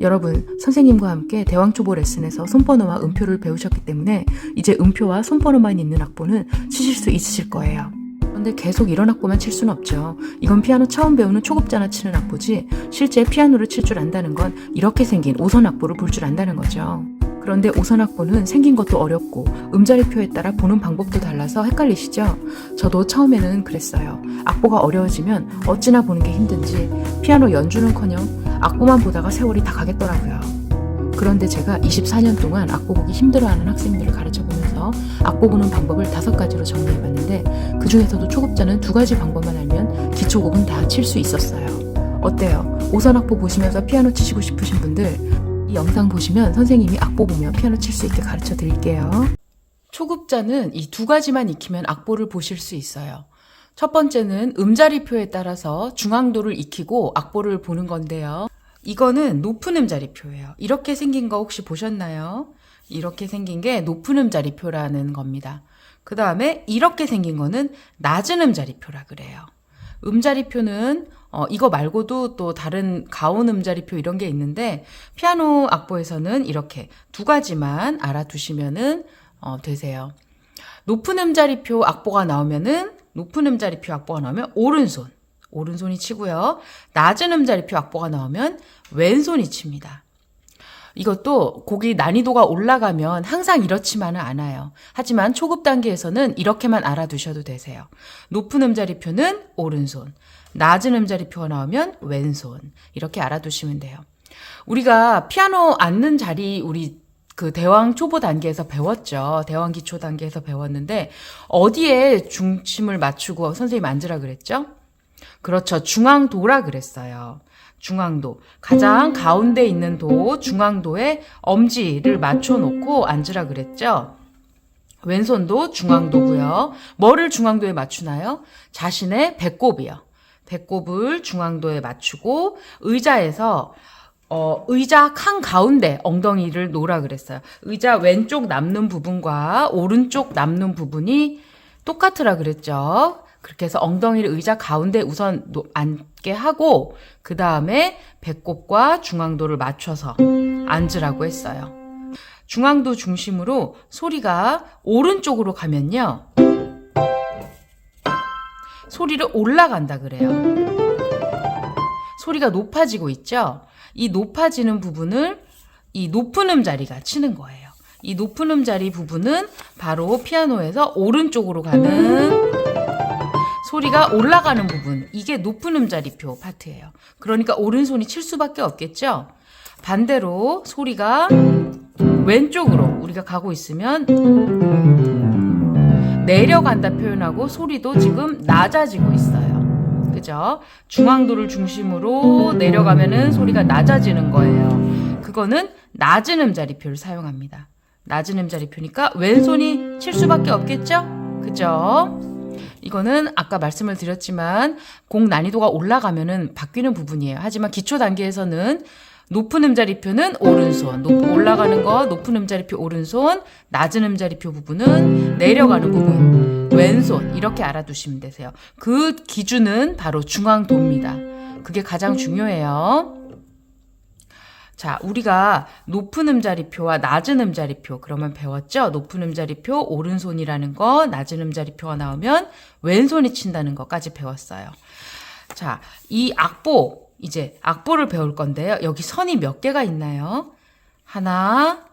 여러분, 선생님과 함께 대왕초보 레슨에서 손번호와 음표를 배우셨기 때문에 이제 음표와 손번호만 있는 악보는 치실 수 있으실 거예요. 그런데 계속 이런 악보만 칠 수는 없죠. 이건 피아노 처음 배우는 초급자나 치는 악보지 실제 피아노를 칠 줄 안다는 건 이렇게 생긴 오선 악보를 볼 줄 안다는 거죠. 그런데 오선 악보는 생긴 것도 어렵고 음자리표에 따라 보는 방법도 달라서 헷갈리시죠? 저도 처음에는 그랬어요. 악보가 어려워지면 어찌나 보는 게 힘든지 피아노 연주는커녕 악보만 보다가 세월이 다 가겠더라고요. 그런데 제가 24년 동안 악보 보기 힘들어하는 학생들을 가르쳐 보면서 악보 보는 방법을 다섯 가지로 정리해 봤는데 그 중에서도 초급자는 두 가지 방법만 알면 기초곡은 다 칠 수 있었어요. 어때요? 오선 악보 보시면서 피아노 치시고 싶으신 분들 이 영상 보시면 선생님이 악보 보며 피아노 칠 수 있게 가르쳐 드릴게요. 초급자는 이 두 가지만 익히면 악보를 보실 수 있어요. 첫 번째는 음자리표에 따라서 중앙도를 익히고 악보를 보는 건데요. 이거는 높은 음자리표예요. 이렇게 생긴 거 혹시 보셨나요? 이렇게 생긴 게 높은 음자리표라는 겁니다. 그 다음에 이렇게 생긴 거는 낮은 음자리표라 그래요. 음자리표는 어, 이거 말고도 또 다른 가온 음자리표 이런 게 있는데 피아노 악보에서는 이렇게 두 가지만 알아두시면은 어, 되세요. 높은 음자리표 악보가 나오면은 높은 음자리표 악보가 나오면 오른손 오른손이 치고요. 낮은 음자리표 악보가 나오면 왼손이 칩니다. 이것도 곡이 난이도가 올라가면 항상 이렇지만은 않아요. 하지만 초급 단계에서는 이렇게만 알아두셔도 되세요. 높은 음자리표는 오른손, 낮은 음자리표가 나오면 왼손. 이렇게 알아두시면 돼요. 우리가 피아노 앉는 자리 우리 그 대왕 초보 단계에서 배웠죠. 대왕 기초 단계에서 배웠는데 어디에 중심을 맞추고 선생님 앉으라 그랬죠? 그렇죠. 중앙도라 그랬어요. 중앙도. 가장 가운데 있는 도, 중앙도에 엄지를 맞춰 놓고 앉으라 그랬죠? 왼손도 중앙도고요. 뭐를 중앙도에 맞추나요? 자신의 배꼽이요. 배꼽을 중앙도에 맞추고 의자에서 어, 의자 칸 가운데 엉덩이를 놓으라 그랬어요. 의자 왼쪽 남는 부분과 오른쪽 남는 부분이 똑같으라 그랬죠. 그렇게 해서 엉덩이를 의자 가운데 우선 놓- 앉게 하고 그 다음에 배꼽과 중앙도를 맞춰서 앉으라고 했어요. 중앙도 중심으로 소리가 오른쪽으로 가면요. 소리를 올라간다 그래요. 소리가 높아지고 있죠? 이 높아지는 부분을 이 높은 음자리가 치는 거예요. 이 높은 음자리 부분은 바로 피아노에서 오른쪽으로 가는 소리가 올라가는 부분. 이게 높은 음자리표 파트예요. 그러니까 오른손이 칠 수밖에 없겠죠? 반대로 소리가 왼쪽으로 우리가 가고 있으면 내려간다 표현하고 소리도 지금 낮아지고 있어요. 그죠? 중앙도를 중심으로 내려가면은 소리가 낮아지는 거예요. 그거는 낮은 음자리표를 사용합니다. 낮은 음자리표니까 왼손이 칠 수밖에 없겠죠? 그죠? 이거는 아까 말씀을 드렸지만 곡 난이도가 올라가면은 바뀌는 부분이에요. 하지만 기초 단계에서는 높은 음자리표는 오른손, 높, 올라가는 거 높은 음자리표 오른손, 낮은 음자리표 부분은 내려가는 부분 왼손 이렇게 알아두시면 되세요. 그 기준은 바로 중앙도입니다. 그게 가장 중요해요. 자, 우리가 높은 음자리표와 낮은 음자리표 그러면 배웠죠? 높은 음자리표 오른손이라는 거, 낮은 음자리표가 나오면 왼손이 친다는 것까지 배웠어요. 자, 이 악보 이제 악보를 배울 건데요. 여기 선이 몇 개가 있나요? 하나,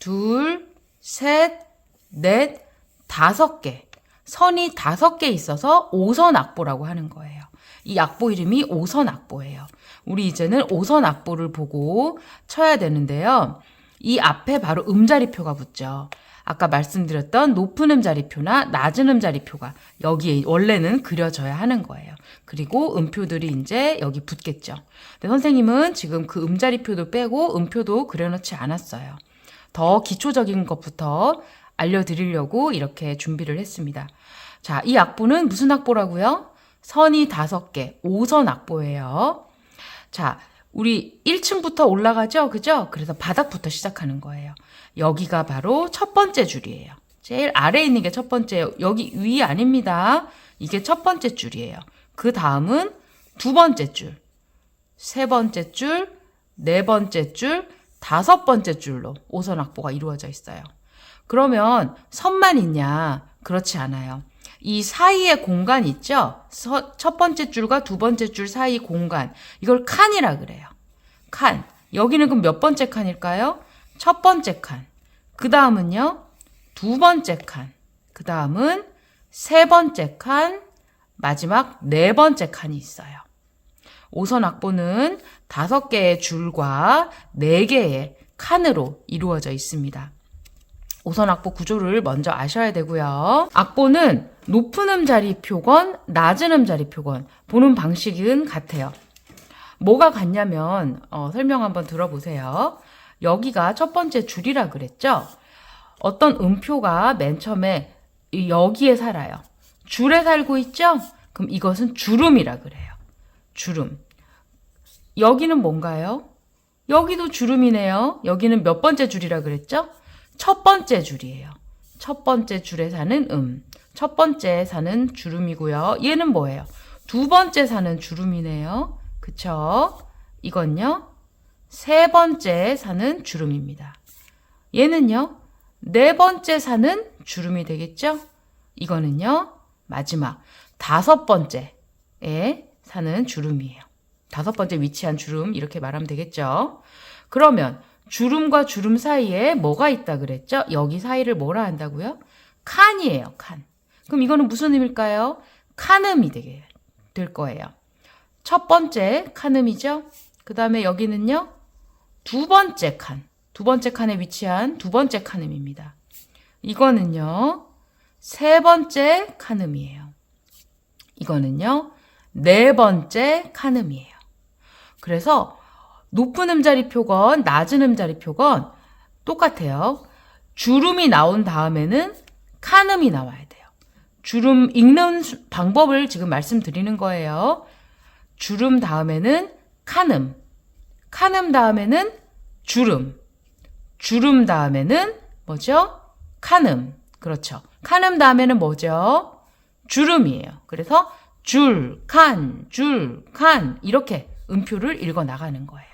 둘, 셋, 넷, 다섯 개. 선이 다섯 개 있어서 오선 악보라고 하는 거예요. 이 악보 이름이 오선 악보예요. 우리 이제는 오선 악보를 보고 쳐야 되는데요. 이 앞에 바로 음자리표가 붙죠. 아까 말씀드렸던 높은 음자리표나 낮은 음자리표가 여기에 원래는 그려져야 하는 거예요. 그리고 음표들이 이제 여기 붙겠죠. 근데 선생님은 지금 그 음자리표도 빼고 음표도 그려놓지 않았어요. 더 기초적인 것부터 알려드리려고 이렇게 준비를 했습니다. 자, 이 악보는 무슨 악보라고요? 선이 다섯 개, 오선 악보예요. 자, 우리 1층부터 올라가죠? 그죠? 그래서 바닥부터 시작하는 거예요. 여기가 바로 첫 번째 줄이에요. 제일 아래에 있는 게 첫 번째예요. 여기 위 아닙니다. 이게 첫 번째 줄이에요. 그 다음은 두 번째 줄, 세 번째 줄, 네 번째 줄, 다섯 번째 줄로 오선 확보가 이루어져 있어요. 그러면 선만 있냐? 그렇지 않아요. 이 사이에 공간 있죠? 서- 첫 번째 줄과 두 번째 줄 사이 공간. 이걸 칸이라 그래요. 칸. 여기는 그럼 몇 번째 칸일까요? 첫 번째 칸. 그 다음은요? 두 번째 칸. 그 다음은 세 번째 칸. 마지막 네 번째 칸이 있어요. 오선 악보는 다섯 개의 줄과 네 개의 칸으로 이루어져 있습니다. 오선 악보 구조를 먼저 아셔야 되고요. 악보는 높은 음자리 표건, 낮은 음자리 표건 보는 방식은 같아요. 뭐가 같냐면 어, 설명 한번 들어보세요. 여기가 첫 번째 줄이라 그랬죠. 어떤 음표가 맨 처음에 이 여기에 살아요. 줄에 살고 있죠? 그럼 이것은 주름이라 그래요. 주름. 여기는 뭔가요? 여기도 주름이네요. 여기는 몇 번째 줄이라 그랬죠? 첫 번째 줄이에요. 첫 번째 줄에 사는 음. 첫 번째 사는 주름이고요. 얘는 뭐예요? 두 번째 사는 주름이네요. 그쵸? 이건요. 세 번째 사는 주름입니다. 얘는요. 네 번째 사는 주름이 되겠죠? 이거는요. 마지막 다섯 번째에 사는 주름이에요. 다섯 번째 위치한 주름 이렇게 말하면 되겠죠? 그러면 주름과 주름 사이에 뭐가 있다 그랬죠? 여기 사이를 뭐라 한다고요? 칸이에요, 칸. 그럼 이거는 무슨 의미일까요? 칸음이 되게 될 거예요. 첫 번째 칸음이죠? 그 다음에 여기는요, 두 번째 칸. 두 번째 칸에 위치한 두 번째 칸음입니다. 이거는요, 세 번째 칸음이에요. 이거는요, 네 번째 칸음이에요. 그래서 높은 음자리 표건, 낮은 음자리 표건 똑같아요. 주름이 나온 다음에는 칸음이 나와야 돼요. 주름 읽는 수- 방법을 지금 말씀드리는 거예요. 주름 다음에는 칸음, 칸음 다음에는 주름, 주름 다음에는 뭐죠? 칸음. 그렇죠. 칸음 다음에는 뭐죠? 주름이에요. 그래서 줄, 칸, 줄, 칸 이렇게 음표를 읽어 나가는 거예요.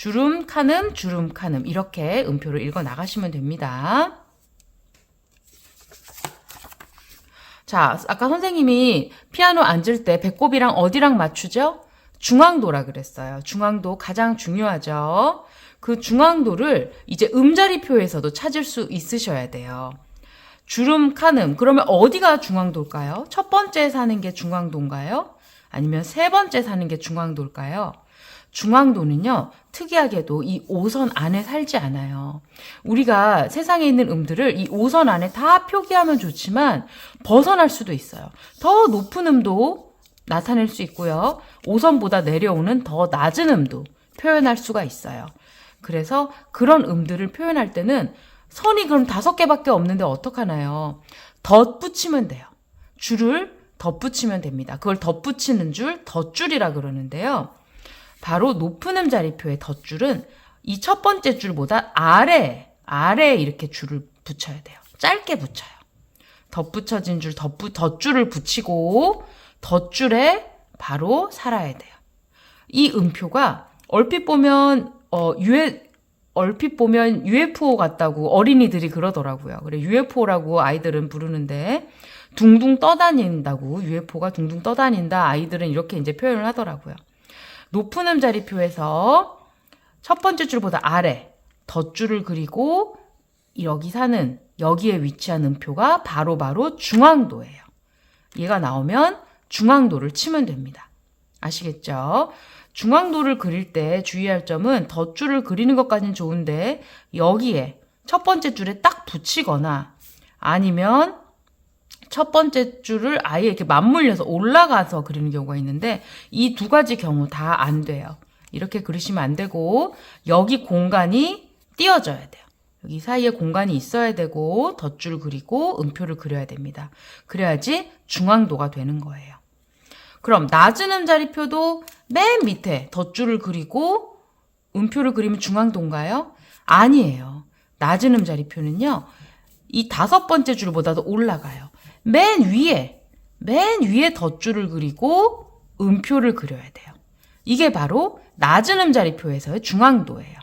주름, 칸음, 주름, 칸음 이렇게 음표를 읽어 나가시면 됩니다. 자, 아까 선생님이 피아노 앉을 때 배꼽이랑 어디랑 맞추죠? 중앙도라 그랬어요. 중앙도 가장 중요하죠. 그 중앙도를 이제 음자리표에서도 찾을 수 있으셔야 돼요. 주름, 칸음. 그러면 어디가 중앙도일까요? 첫 번째 사는 게 중앙도인가요? 아니면 세 번째 사는 게 중앙도일까요? 중앙도는요, 특이하게도 이 5선 안에 살지 않아요. 우리가 세상에 있는 음들을 이 5선 안에 다 표기하면 좋지만 벗어날 수도 있어요. 더 높은 음도 나타낼 수 있고요. 5선보다 내려오는 더 낮은 음도 표현할 수가 있어요. 그래서 그런 음들을 표현할 때는 선이 그럼 다섯 개밖에 없는데 어떡하나요? 덧붙이면 돼요. 줄을 덧붙이면 됩니다. 그걸 덧붙이는 줄, 덧줄이라 그러는데요. 바로 높은 음자리표의 덧줄은 이 첫 번째 줄보다 아래, 아래에 이렇게 줄을 붙여야 돼요. 짧게 붙여요. 덧붙여진 줄, 덧부, 덧줄을 붙이고 덧줄에 바로 살아야 돼요. 이 음표가 얼핏 보면 어 유에 얼핏 보면 UFO 같다고 어린이들이 그러더라고요. 그래 UFO라고 아이들은 부르는데 둥둥 떠다닌다고 UFO가 둥둥 떠다닌다 아이들은 이렇게 이제 표현을 하더라고요. 높은 음자리표에서 첫 번째 줄보다 아래 덧줄을 그리고 여기 사는 여기에 위치한 음표가 바로바로 중앙도예요. 얘가 나오면 중앙도를 치면 됩니다. 아시겠죠? 중앙도를 그릴 때 주의할 점은 덧줄을 그리는 것까지는 좋은데 여기에 첫 번째 줄에 딱 붙이거나 아니면 첫 번째 줄을 아예 이렇게 맞물려서 올라가서 그리는 경우가 있는데 이 두 가지 경우 다 안 돼요. 이렇게 그리시면 안 되고 여기 공간이 띄어져야 돼요. 여기 사이에 공간이 있어야 되고 덧줄 그리고 음표를 그려야 됩니다. 그래야지 중앙도가 되는 거예요. 그럼 낮은 음자리표도 맨 밑에 덧줄을 그리고 음표를 그리면 중앙도인가요? 아니에요. 낮은 음자리표는요. 이 다섯 번째 줄보다도 올라가요. 맨 위에 맨 위에 덧줄을 그리고 음표를 그려야 돼요. 이게 바로 낮은 음자리표에서의 중앙도예요.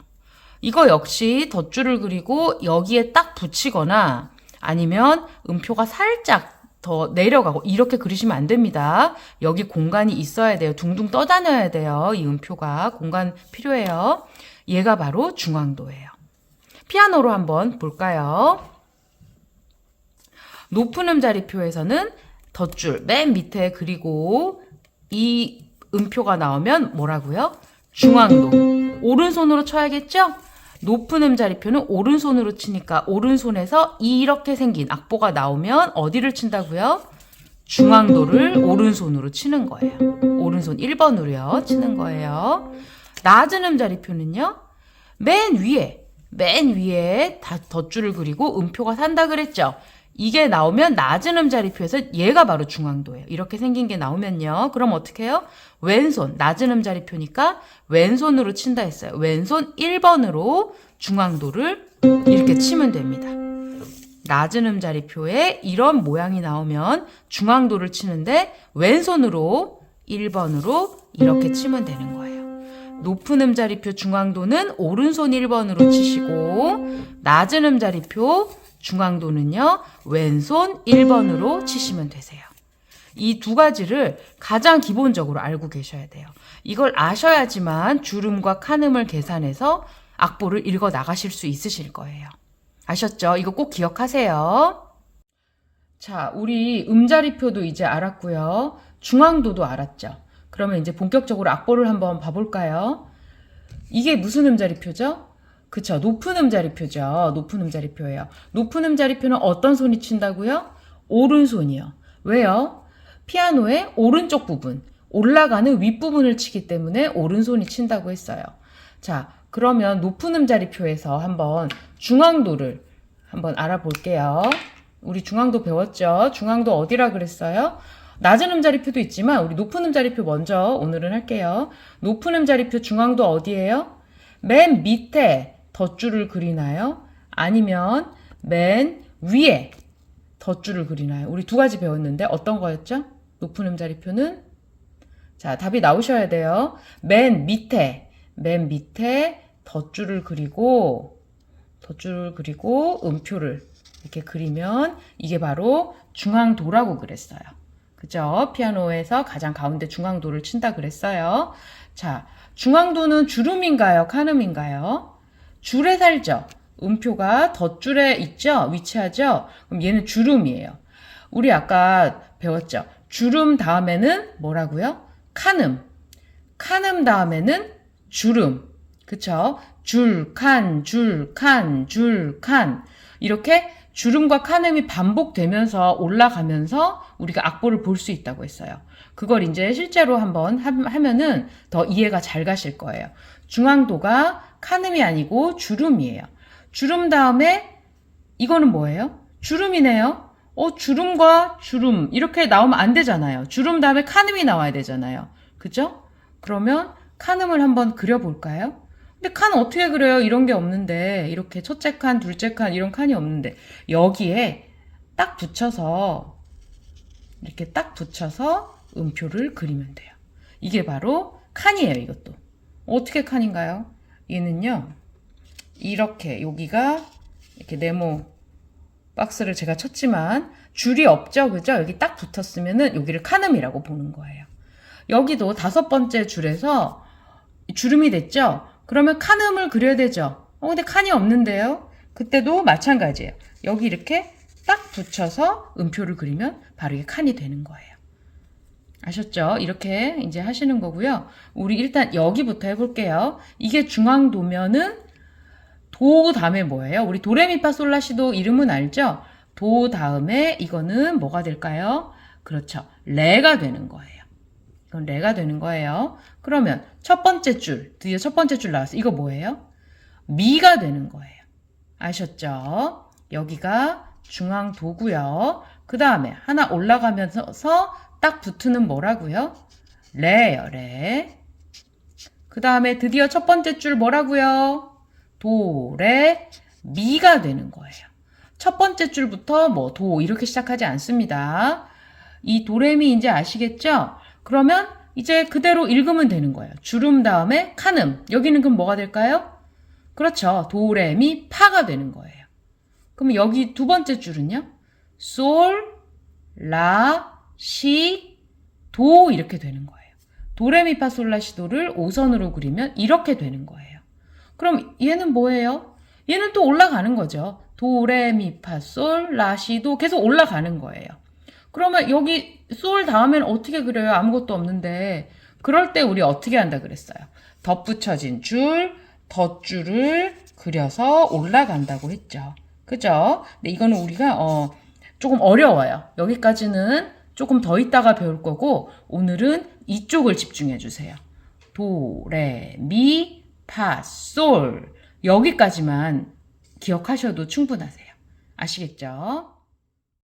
이거 역시 덧줄을 그리고 여기에 딱 붙이거나 아니면 음표가 살짝 더 내려가고 이렇게 그리시면 안 됩니다. 여기 공간이 있어야 돼요. 둥둥 떠다녀야 돼요. 이 음표가 공간 필요해요. 얘가 바로 중앙도예요. 피아노로 한번 볼까요? 높은 음자리표에서는 덧줄 맨 밑에 그리고 이 음표가 나오면 뭐라고요? 중앙도. 오른손으로 쳐야겠죠? 높은 음자리표는 오른손으로 치니까 오른손에서 이렇게 생긴 악보가 나오면 어디를 친다고요? 중앙도를 오른손으로 치는 거예요. 오른손 1번으로요. 치는 거예요. 낮은 음자리표는요. 맨 위에 맨 위에 다 덧줄을 그리고 음표가 산다 그랬죠. 이게 나오면 낮은 음자리표에서 얘가 바로 중앙도예요. 이렇게 생긴 게 나오면요. 그럼 어떻게 해요? 왼손, 낮은 음자리표니까 왼손으로 친다 했어요. 왼손 1번으로 중앙도를 이렇게 치면 됩니다. 낮은 음자리표에 이런 모양이 나오면 중앙도를 치는데 왼손으로 1번으로 이렇게 치면 되는 거예요. 높은 음자리표 중앙도는 오른손 1번으로 치시고 낮은 음자리표 중앙도는요 왼손 1번으로 치시면 되세요. 이 두 가지를 가장 기본적으로 알고 계셔야 돼요. 이걸 아셔야지만 주름과 칸음을 계산해서 악보를 읽어 나가실 수 있으실 거예요. 아셨죠? 이거 꼭 기억하세요. 자, 우리 음자리표도 이제 알았고요. 중앙도도 알았죠. 그러면 이제 본격적으로 악보를 한번 봐볼까요? 이게 무슨 음자리표죠? 그쵸. 높은 음자리표죠. 높은 음자리표예요. 높은 음자리표는 어떤 손이 친다고요? 오른손이요. 왜요? 피아노의 오른쪽 부분, 올라가는 윗부분을 치기 때문에 오른손이 친다고 했어요. 자, 그러면 높은 음자리표에서 한번 중앙도를 한번 알아볼게요. 우리 중앙도 배웠죠? 중앙도 어디라 그랬어요? 낮은 음자리표도 있지만 우리 높은 음자리표 먼저 오늘은 할게요. 높은 음자리표 중앙도 어디예요? 맨 밑에 덧줄을 그리나요? 아니면 맨 위에 덧줄을 그리나요? 우리 두 가지 배웠는데 어떤 거였죠? 높은 음자리표는 자, 답이 나오셔야 돼요. 맨 밑에, 맨 밑에 덧줄을 그리고, 덧줄을 그리고 음표를 이렇게 그리면 이게 바로 중앙도라고 그랬어요. 그죠? 피아노에서 가장 가운데 중앙도를 친다 그랬어요. 자, 중앙도는 주름인가요? 칸음인가요? 줄에 살죠? 음표가 덧줄에 있죠? 위치하죠? 그럼 얘는 주름이에요. 우리 아까 배웠죠? 주름 다음에는 뭐라고요? 칸음. 칸음 다음에는 주름. 그쵸? 줄, 칸, 줄, 칸, 줄, 칸. 이렇게 주름과 칸음이 반복되면서 올라가면서 우리가 악보를 볼 수 있다고 했어요. 그걸 이제 실제로 한번 하- 하면은 더 이해가 잘 가실 거예요. 중앙도가 칸음이 아니고 주름이에요. 주름 다음에 이거는 뭐예요? 주름이네요. 어, 주름과 주름 이렇게 나오면 안 되잖아요. 주름 다음에 칸음이 나와야 되잖아요. 그죠? 그러면 칸음을 한번 그려볼까요? 근데 칸 어떻게 그려요? 이런 게 없는데 이렇게 첫째 칸, 둘째 칸 이런 칸이 없는데 여기에 딱 붙여서 이렇게 딱 붙여서 음표를 그리면 돼요. 이게 바로 칸이에요, 이것도. 어떻게 칸인가요? 얘는요. 이렇게 여기가 이렇게 네모 박스를 제가 쳤지만 줄이 없죠, 그죠? 여기 딱 붙었으면은 여기를 칸음이라고 보는 거예요. 여기도 다섯 번째 줄에서 주름이 됐죠? 그러면 칸음을 그려야 되죠? 어, 근데 칸이 없는데요? 그때도 마찬가지예요. 여기 이렇게 딱 붙여서 음표를 그리면 바로 이게 칸이 되는 거예요. 아셨죠? 이렇게 이제 하시는 거고요. 우리 일단 여기부터 해볼게요. 이게 중앙도면은 도 다음에 뭐예요? 우리 도레미파솔라시도 이름은 알죠? 도 다음에 이거는 뭐가 될까요? 그렇죠. 레가 되는 거예요. 이건 레가 되는 거예요. 그러면 첫 번째 줄, 드디어 첫 번째 줄 나왔어요. 이거 뭐예요? 미가 되는 거예요. 아셨죠? 여기가 중앙도고요. 그 다음에 하나 올라가면서 딱 붙는 뭐라고요? 레요, 레. 그 다음에 드디어 첫 번째 줄 뭐라고요? 도, 레, 미가 되는 거예요. 첫 번째 줄부터 뭐 도 이렇게 시작하지 않습니다. 이 도레미 이제 아시겠죠? 그러면 이제 그대로 읽으면 되는 거예요. 주름 다음에 칸음. 여기는 그럼 뭐가 될까요? 그렇죠. 도레미 파가 되는 거예요. 그럼 여기 두 번째 줄은요? 솔, 라, 시, 도 이렇게 되는 거예요. 도레미파솔라시도를 오선으로 그리면 이렇게 되는 거예요. 그럼 얘는 뭐예요? 얘는 또 올라가는 거죠. 도레미파솔, 라시도 계속 올라가는 거예요. 그러면 여기 솔 다음엔 어떻게 그려요? 아무것도 없는데 그럴 때 우리 어떻게 한다 그랬어요? 덧붙여진 줄, 덧줄을 그려서 올라간다고 했죠. 그죠? 근데 이거는 우리가 어, 조금 어려워요. 여기까지는 조금 더 있다가 배울 거고 오늘은 이쪽을 집중해 주세요. 도, 레, 미, 파, 솔 여기까지만 기억하셔도 충분하세요. 아시겠죠?